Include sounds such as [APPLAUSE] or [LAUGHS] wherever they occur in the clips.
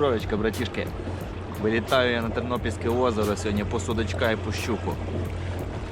здоров'ячка, братішки. Вилітаю я на Тернопільське озеро сьогодні по судачка і по щуку.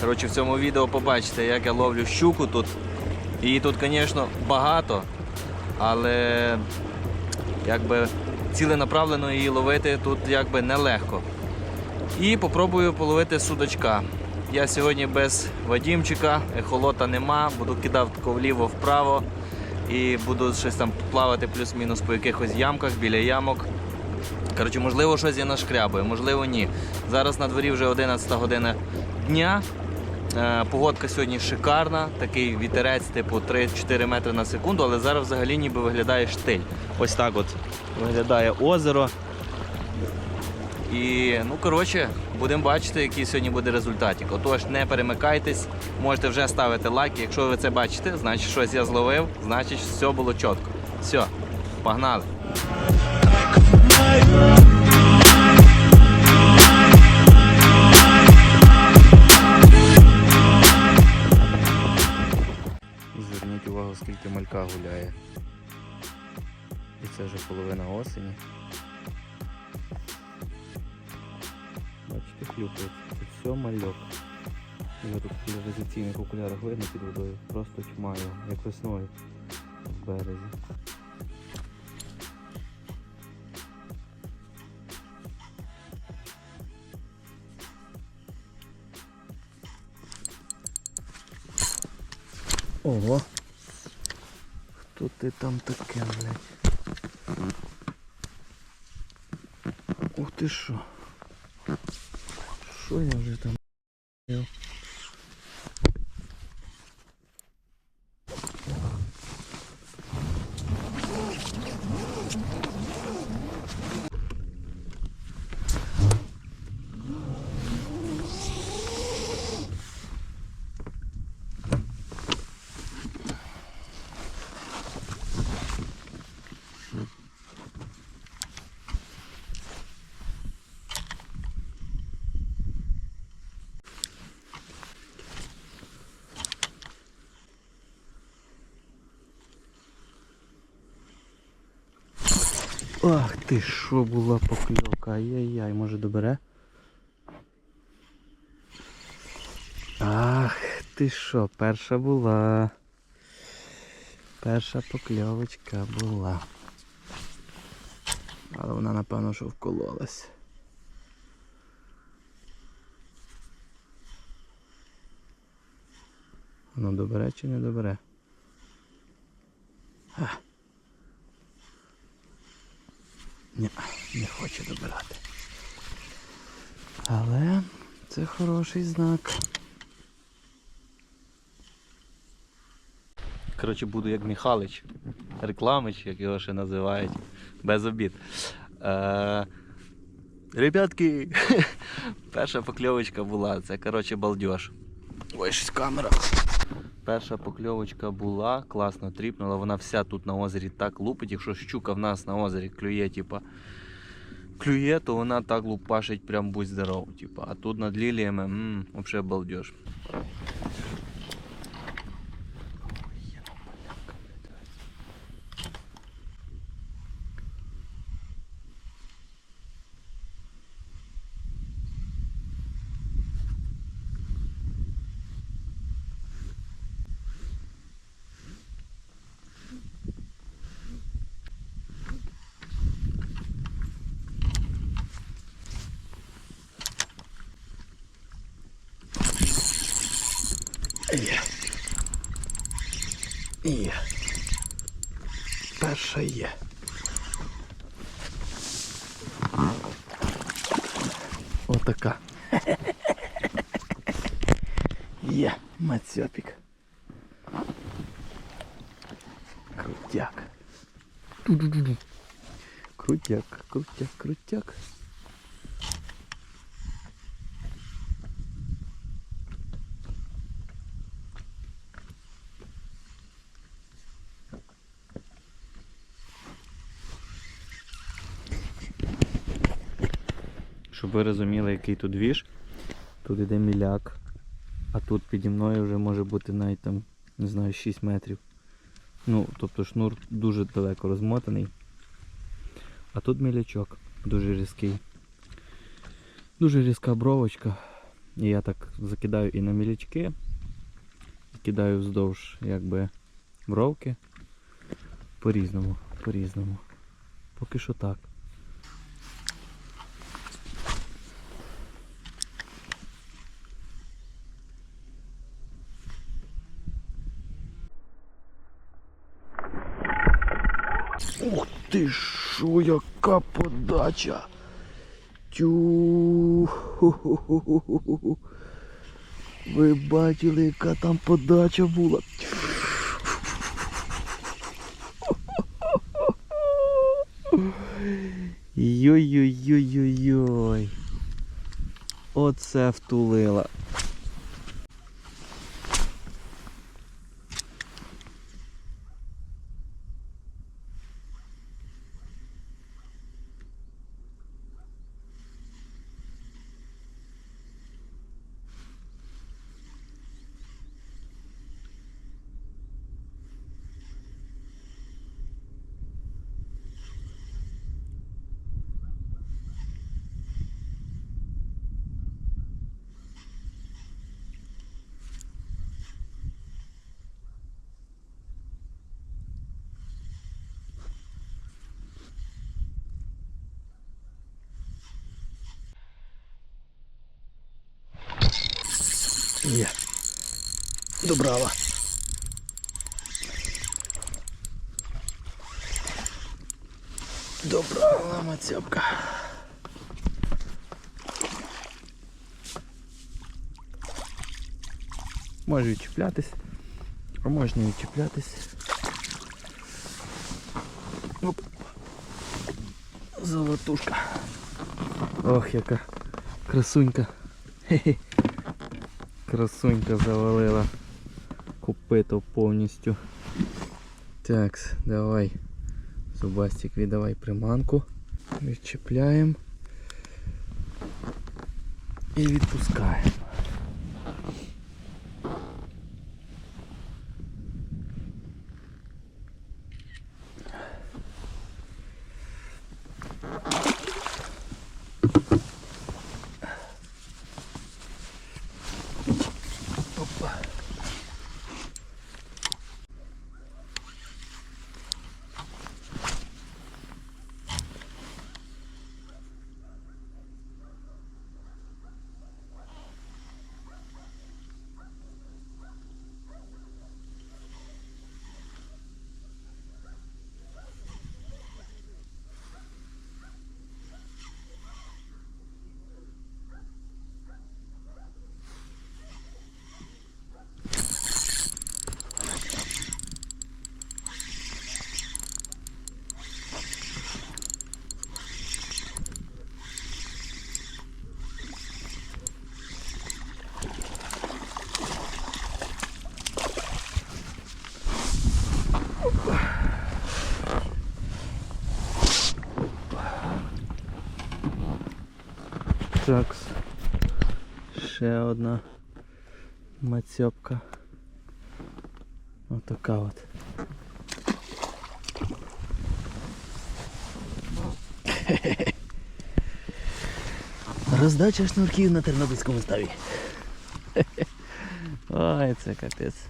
Коротше, в цьому відео побачите, як я ловлю щуку тут. Її тут, звісно, багато, але якби ціленаправлено її ловити тут якби нелегко. І попробую половити судачка. Я сьогодні без Вадімчика, ехолота нема, буду кидав вліво-вправо і буду щось там плавати плюс-мінус по якихось ямках біля ямок. Коротше, можливо, щось я нашкрябую, можливо, ні. Зараз на дворі вже 11 година дня. Е, Погодка сьогодні шикарна, такий вітерець, типу 3-4 метри на секунду, але зараз взагалі ніби виглядає штиль. Ось так от виглядає озеро. І ну коротше, будемо бачити, який сьогодні буде результатик. Отож, не перемикайтесь, можете вже ставити лайки. Якщо ви це бачите, значить щось я зловив, значить все було чітко. Все, погнали. Зверніть увагу, скільки малька гуляє. І це вже половина осені. Бачите, хлюпається. Це все мальок. Його тут в телевізаційних окулярах видно під водою. Просто тьма як весною в березі. Ого. Хто ти там таке, блядь? Ух ти що? Що я вже там? Ах ти що була покльовка, ай-яй-яй, може добере? Ах ти що, перша була. Перша покльовочка була. Але вона напевно що вкололась. Воно добере чи не добере? Ні, не хоче добирати. Але це хороший знак. Коротше, буду як Михалич, рекламич, як його ще називають, без обід. Е, ребятки, [LAUGHS] перша покльовочка була, це коротше балдеж. Ой, щось камера. Перша покльовочка була, класно тріпнула, вона вся тут на озері так лупить. Якщо щука в нас на озері клює, типа, клює, то вона так лупашить, прям будь здоров. Типа. А тут над ліліями, взагалі балдеж. Є. Перша є. Отака. Є, мацьопік. Крутяк. Ду-ду-ду-ду. Крутяк, крутяк, крутяк. Щоб ви розуміли, який тут віж. Тут іде міляк, а тут піді мною вже може бути навіть там, не знаю, 6 метрів. Ну, тобто шнур дуже далеко розмотаний. А тут мілячок дуже різкий. Дуже різка бровочка. І я так закидаю і на мілячки. Кидаю вздовж якби бровки. По-різному, по-різному. Поки що так. Ух ти що, яка подача! Тю. Ви бачили, яка там подача була. Йой-йой-йой-йой-йой. Оце втулила. Є. Добрава. Добрава, мацьопка. Може відчіплятись, а може не відчіплятись. Оп. Золотушка. Ох, яка красунька. Хе-хе. Красунька завалила копито повністю. Так, давай. Зубастик, віддавай приманку. Відчіпляємо. І відпускаємо. Так. Ще одна мацьопка. Отака от. Роздача шнурків на тернопільському ставі. [LAUGHS] Ой, це капець.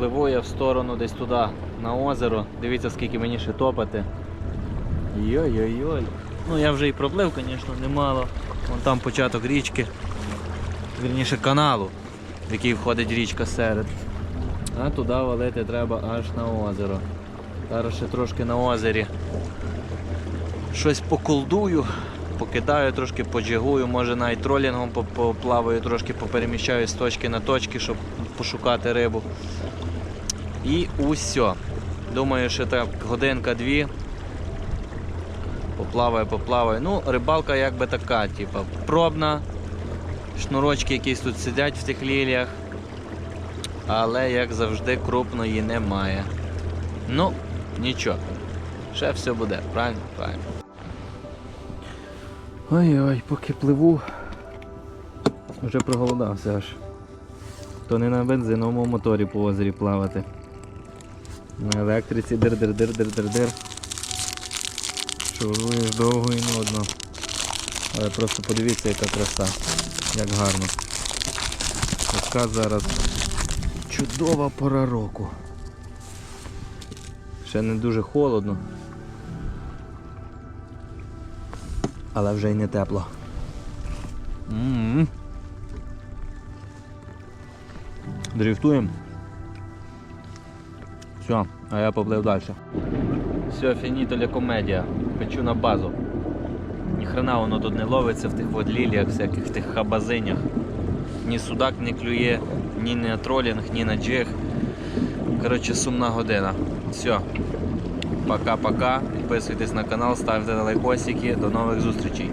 Пливу я в сторону десь туди, на озеро. Дивіться, скільки мені ще топати. Йой-йой-йой. Ну я вже і проплив, звісно, немало. Вон там початок річки. Вірніше каналу, в який входить річка серед. А туди валити треба аж на озеро. Зараз ще трошки на озері. Щось поколдую, покидаю, трошки поджигую, може навіть тролінгом по- поплаваю, трошки попереміщаю з точки на точки, щоб пошукати рибу. І усе. Думаю, що так годинка-дві. Поплаваю, поплаваю. Ну, рибалка якби така, типа, пробна. Шнурочки якісь тут сидять в тих ліліях. Але, як завжди, крупної немає. Ну, нічого. Ще все буде, правильно? Правильно. Ой-ой, поки пливу, вже проголодався аж. То не на бензиновому моторі по озері плавати. На електриці дир-дир-дир-дир-дир-дир. Шуруєш довго і нудно. Але просто подивіться, яка краса, як гарно. Така зараз чудова пора року. Ще не дуже холодно. Але вже й не тепло. М-м. Дрифтуємо. Все, а я поплив далі. Все, фініто ля комедія. Хочу на базу. Ніхрена воно тут не ловиться в тих от ліліях, всяких тих хабазинях. Ні судак не клює, ні на тролінг, ні на джиг. Коротше, сумна година. Все. Пока-пока. Підписуйтесь на канал, ставте лайкосики. До нових зустрічей.